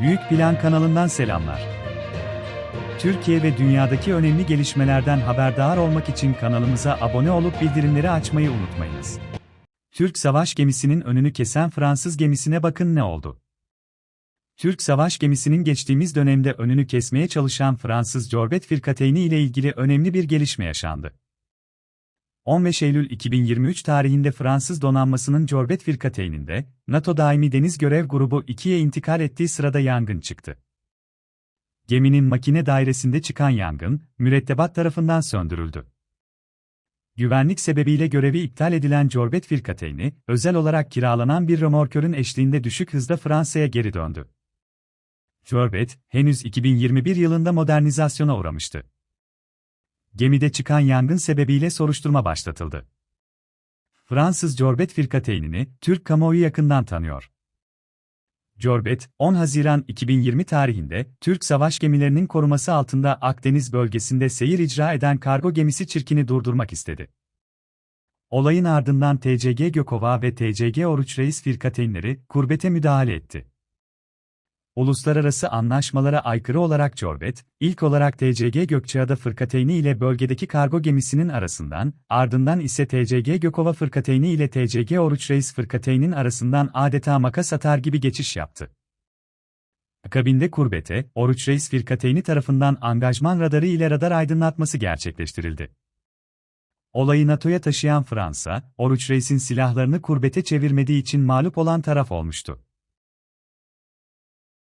Büyük Plan kanalından selamlar. Türkiye ve dünyadaki önemli gelişmelerden haberdar olmak için kanalımıza abone olup bildirimleri açmayı unutmayınız. Türk savaş gemisinin önünü kesen Fransız gemisine bakın ne oldu? Türk savaş gemisinin geçtiğimiz dönemde önünü kesmeye çalışan Fransız Corbet Firkateyni ile ilgili önemli bir gelişme yaşandı. 15 Eylül 2023 tarihinde Fransız donanmasının Corbet Firkateyni'nde, NATO Daimi Deniz Görev Grubu 2'ye intikal ettiği sırada yangın çıktı. Geminin makine dairesinde çıkan yangın, mürettebat tarafından söndürüldü. Güvenlik sebebiyle görevi iptal edilen Corbet Firkateyni, özel olarak kiralanan bir römorkörün eşliğinde düşük hızda Fransa'ya geri döndü. Corbet, henüz 2021 yılında modernizasyona uğramıştı. Gemide çıkan yangın sebebiyle soruşturma başlatıldı. Fransız Corbet Firkateynini, Türk kamuoyu yakından tanıyor. Corbet, 10 Haziran 2020 tarihinde, Türk savaş gemilerinin koruması altında Akdeniz bölgesinde seyir icra eden kargo gemisi Çirkin'i durdurmak istedi. Olayın ardından TCG Gökova ve TCG Oruç Reis Firkateynleri, kurbete müdahale etti. Uluslararası anlaşmalara aykırı olarak Corbet, ilk olarak TCG Gökçeada Fırkateyni ile bölgedeki kargo gemisinin arasından, ardından ise TCG Gökova Fırkateyni ile TCG Oruç Reis Fırkateyni'nin arasından adeta makas atar gibi geçiş yaptı. Akabinde kurbete, Oruç Reis Firkateyni tarafından angajman radarı ile radar aydınlatması gerçekleştirildi. Olayı NATO'ya taşıyan Fransa, Oruç Reis'in silahlarını kurbete çevirmediği için mağlup olan taraf olmuştu.